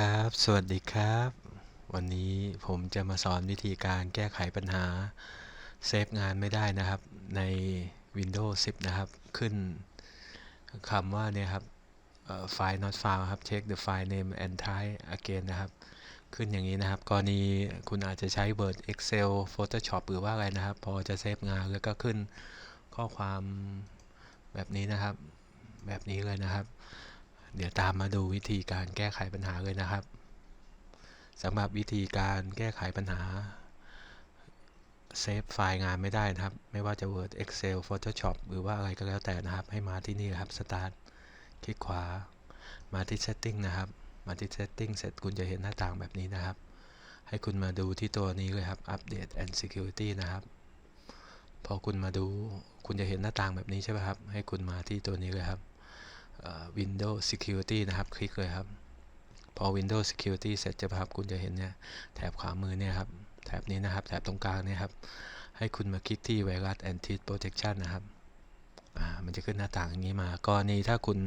ครับ สวัสดีครับ วันนี้ผมจะมาสอนวิธีการแก้ไขปัญหา เซฟงานไม่ได้นะครับ ใน Windows 10 นะครับ ขึ้นคำว่าเนี่ยครับไฟล์ not found ครับ check the file name and try again นะครับ ขึ้นอย่างนี้นะครับ กรณีคุณอาจจะใช้ Word Excel Photoshop หรือว่าอะไรนะครับ พอจะเซฟงานแล้วก็ขึ้นข้อความแบบนี้นะครับ แบบนี้เลยนะครับ เดี๋ยวตามมาดูวิธีการแก้ไขปัญหาเลยนะครับสำหรับวิธีการแก้ไขปัญหาเซฟไฟล์งานไม่ได้นะครับ ไม่ว่าจะ Word Excel Photoshop หรือว่าอะไรก็แล้วแต่นะครับ ให้มาที่นี่ครับ Start คลิกขวา มาที่ Setting นะครับ มาที่ Setting เสร็จคุณจะเห็นหน้าต่างแบบนี้นะครับ ให้คุณมาดูที่ตัวนี้เลยครับ Update and Security นะครับ พอคุณมาดู คุณจะเห็นหน้าต่างแบบนี้ใช่ไหมครับ ให้คุณมาที่ตัวนี้เลยครับ Windows Security นะครับ คลิกเลยครับ พอ Windows Security เสร็จจะครับ คุณจะเห็นเนี่ยแถบขวามือเนี่ยครับ แถบนี้นะครับ แถบตรงกลางเนี่ยครับ ให้คุณมาคลิกที่ Virus and Threat Protection นะครับมันจะขึ้นหน้าต่างอย่างนี้มากรณีถ้าคุณ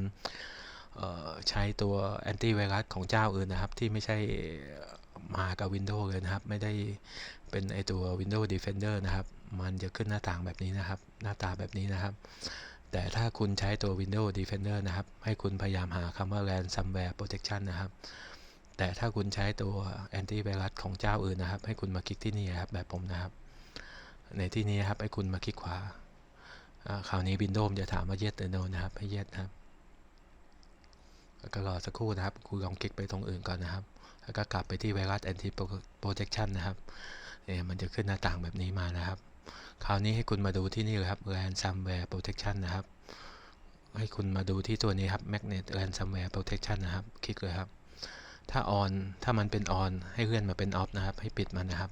ใช้ตัว Anti Virus ของเจ้าอื่นนะครับ ที่ไม่ใช่มากับ Windows เลยนะครับ ไม่ได้เป็นไอตัว Windows Defender นะครับ มันจะขึ้นหน้าต่างแบบนี้นะครับ หน้าตาแบบนี้นะครับ แต่ถ้าคุณใช้ตัว Windows Defender นะครับ ให้คุณพยายามหาคำว่า Ransomware Protection นะครับ แต่ถ้าคุณใช้ตัว Antivirus ของเจ้าอื่นนะครับ ให้คุณมาคลิกที่นี่ครับแบบผมนะครับ ในที่นี้ครับให้คุณมาคลิกขวาคราวนี้ Windows จะถามว่า yes หรือ no นะครับ ให้ yes นะครับก็รอสักครู่นะครับ คุณลองคลิกไปตรงอื่นก่อนนะครับ แล้วก็กลับไปที่ Virus Anti Protection นะครับ เนี่ยมันจะขึ้นหน้าต่างแบบนี้มานะครับ คราวนี้ให้คุณมาดูที่นี่เลยครับ ransomware protection นะครับ ให้คุณมาดูที่ตัวนี้ครับ magnet ransomware protection นะครับ คลิกเลยครับ ถ้า on ถ้ามันเป็น on ให้เลื่อนมาเป็น off นะครับ ให้ปิดมันนะครับ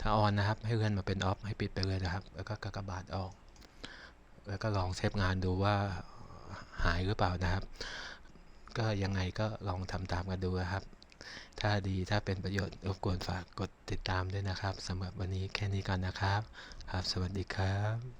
ถ้า on นะครับ ให้เลื่อนมาเป็น off ให้ปิดไปเลยนะครับ แล้วก็กากบาทออก แล้วก็ลองเซฟงานดูว่าหายหรือเปล่านะครับ ก็ยังไงก็ลองทำตามกันดูนะครับ ถ้าดีถ้าเป็นประโยชน์รบกวนฝากกดติดตามด้วยนะครับสำหรับวันนี้แค่นี้ก่อนนะครับ ครับ สวัสดีครับ